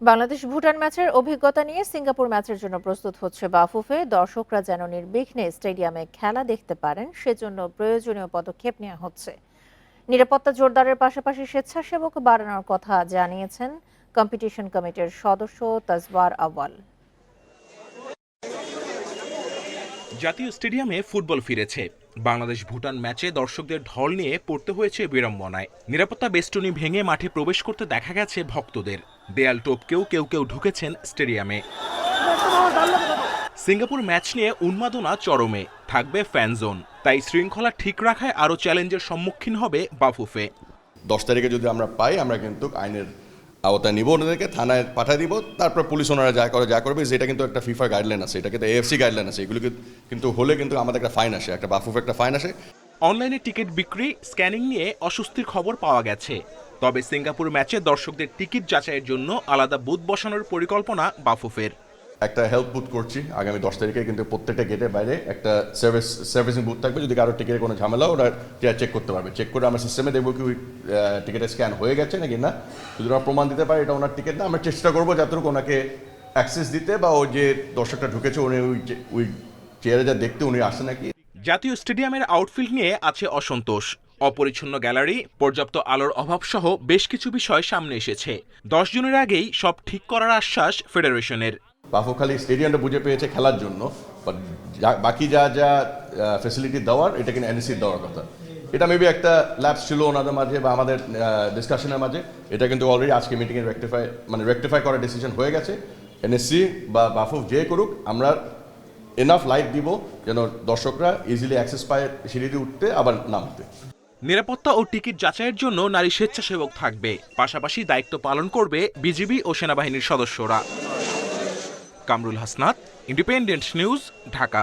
বাংলাদেশ ভুটান ম্যাচের অভিজ্ঞতা নিয়ে সিঙ্গাপুর ম্যাচের জন্য প্রস্তুত হচ্ছে বাফুফে। দর্শকরা যেন নির্বিঘ্নে স্টেডিয়ামে খেলা দেখতে পারেন, সেজন্য প্রয়োজনীয় পদক্ষেপ নেওয়া হচ্ছে। নিরাপত্তা জোরদারের পাশাপাশি স্বেচ্ছাসেবক বাড়ানোর কথা জানিয়েছেন কম্পিটিশন কমিটির সদস্য তাজবার আওয়াল জাতীয় স্টেডিয়ামে ফুটবল ফিরেছে। বাংলাদেশ ভুটান ম্যাচে দর্শকদের ঢল নিয়ে পড়তে হয়েছে বিড়ম্বনায়। নিরাপত্তা বেষ্টনী ভেঙে মাঠে প্রবেশ করতে দেখা গেছে ভক্তদের। দেয়াল টোপকেও কেউ কেউ ঢুকেছেন স্টেডিয়ামে। সিঙ্গাপুর ম্যাচ নিয়ে উন্মাদনা চরমে, থাকবে ফ্যান জোন তাই শৃঙ্খলা ঠিক রাখায় আরও চ্যালেঞ্জের সম্মুখীন হবে বাফুফে। দশ তারিখে যদি আমরা পাই, আমরা কিন্তু আইনের আওতায় নিব, ওনাদেরকে থানায় পাঠিয়ে দিব, তারপর পুলিশ ওনারা যা করে, যা করবে, যেটা কিন্তু একটা ফিফার গাইডলাইন আছে, এটা কিন্তু এএফসি গাইডলাইন আছে, এগুলো কিন্তু হলে কিন্তু আমাদের একটা ফাইন আসে, একটা বাফুফে একটা ফাইন আসে। অনলাইনে টিকিট বিক্রি, স্ক্যানিং নিয়ে অস্বস্তির খবর পাওয়া গেছে। তবে সিঙ্গাপুর ম্যাচে দর্শকদের টিকিট যাচাইয়ের জন্য আলাদা বুথ বসানোর পরিকল্পনা বাফুফের। একটা হেল্প বুথ করছি। আগামী দশ তারিখে কিন্তু প্রত্যেকটা গেটের বাইরে একটা সার্ভিস সার্ভিসিং বুথ থাকবে। যদি কারও টিকিটের কোনো ঝামেলা ওরা চেক করতে পারবে। চেক করে আমরা সিস্টেমে দেখব কি টিকিটের স্ক্যান হয়ে গেছে নাকি না। যদি ওরা প্রমাণ দিতে পারে, এটা ওনার টিকিট না, আমরা চেষ্টা করব যতটুকু ওনাকে অ্যাক্সেস দিতে বা ওই যে দর্শকটা ঢুকেছে, উনি ওই ওই চেয়ারে যা দেখতে উনি আসে নাকি। জাতীয় স্টেডিয়ামের আউটফিল্ড নিয়ে আছে অসন্তোষ। অপরিচ্ছন্ন গ্যালারি, পর্যাপ্ত আলোর অভাব সহ বেশ কিছু বিষয় সামনে এসেছে। দশ জনের আগেই সব ঠিক করার আশ্বাস ফেডারেশনের। বাফুখালী স্টেডিয়ামটা বুঝে পেয়েছে খেলার জন্য বাকি যা যা ফেসিলিটি দেওয়ার, এটা কিন্তু এনএসি দেওয়ার কথা। এটা মেবি একটা ল্যাবস ছিল ওনাদের মাঝে বা আমাদের ডিসকাশনের মাঝে। এটা কিন্তু অলরেডি আজকে মিটিংয়ে রেক্টিফাই মানে রেক্টিফাই করার ডিসিশন হয়ে গেছে। এনএসসি বা বাফুফ যে করুক, আমরা এনাফ লাইট দিব যেন দর্শকরা ইজিলি অ্যাক্সেস পায় সিঁড়িতে উঠতে, আবার নামতে। নিরাপত্তা ও টিকিট যাচাইয়ের জন্য নারী স্বেচ্ছাসেবক থাকবে। পাশাপাশি দায়িত্ব পালন করবে বিজিবি ও সেনাবাহিনীর সদস্যরা। Kamrul Hasnat Independent News Dhaka.